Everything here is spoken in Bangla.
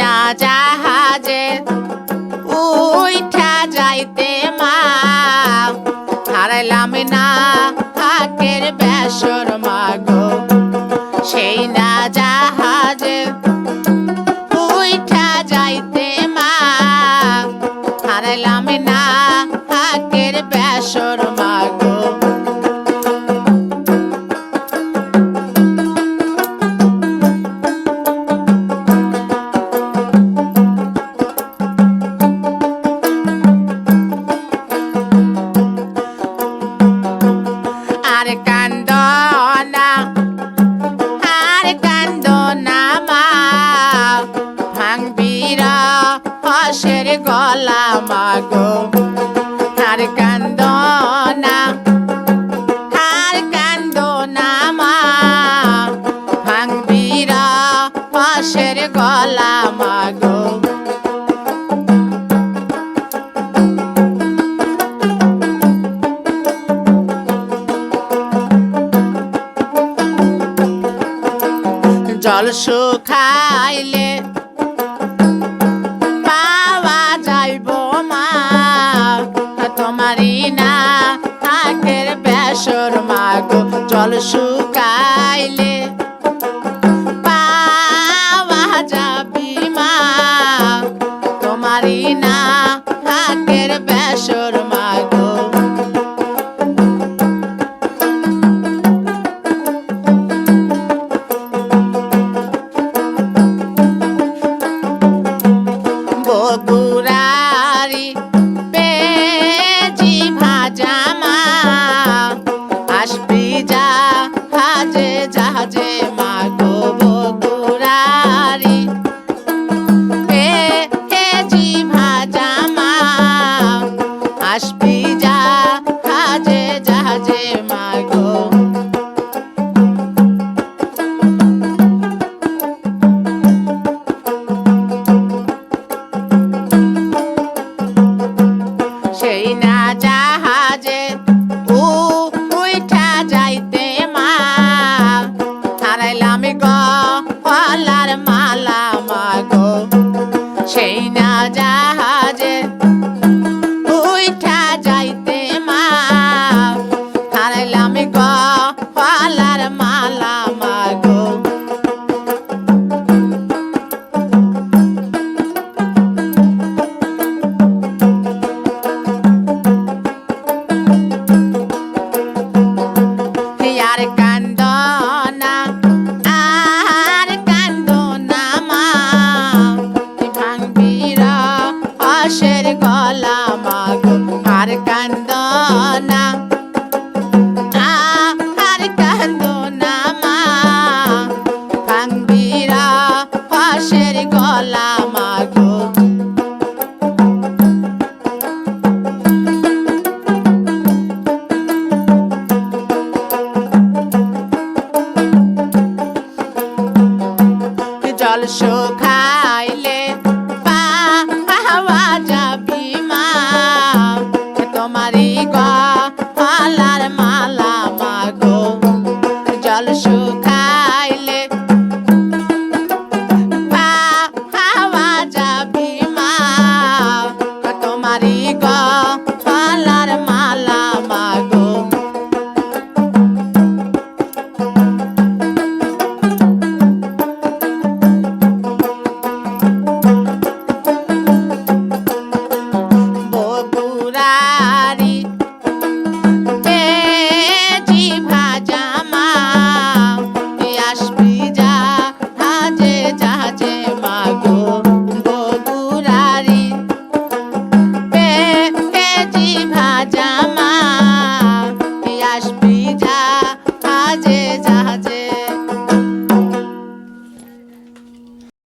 না জাহাজে উঠা যাইতে মা হারাইলাম না হাকের বেসর মাগো। সেই না জাহাজে উঠা যাইতে মা হারাইলাম না হসের গলা মাগো আর কান্দ না আর কান্দ না মা ভাঙবির হসের গলা মাগো। জল শুকাইলে বেসর মাগো জল শুকাইলে সেই না জাহাজে ও উইঠা যাইতে মা। হারাইলাম গলার মালা মাগো। সেই না জাহাজে কান্দনা আর কান্দনা মা কান্দিরা পাশের গলা মাগো জল শোক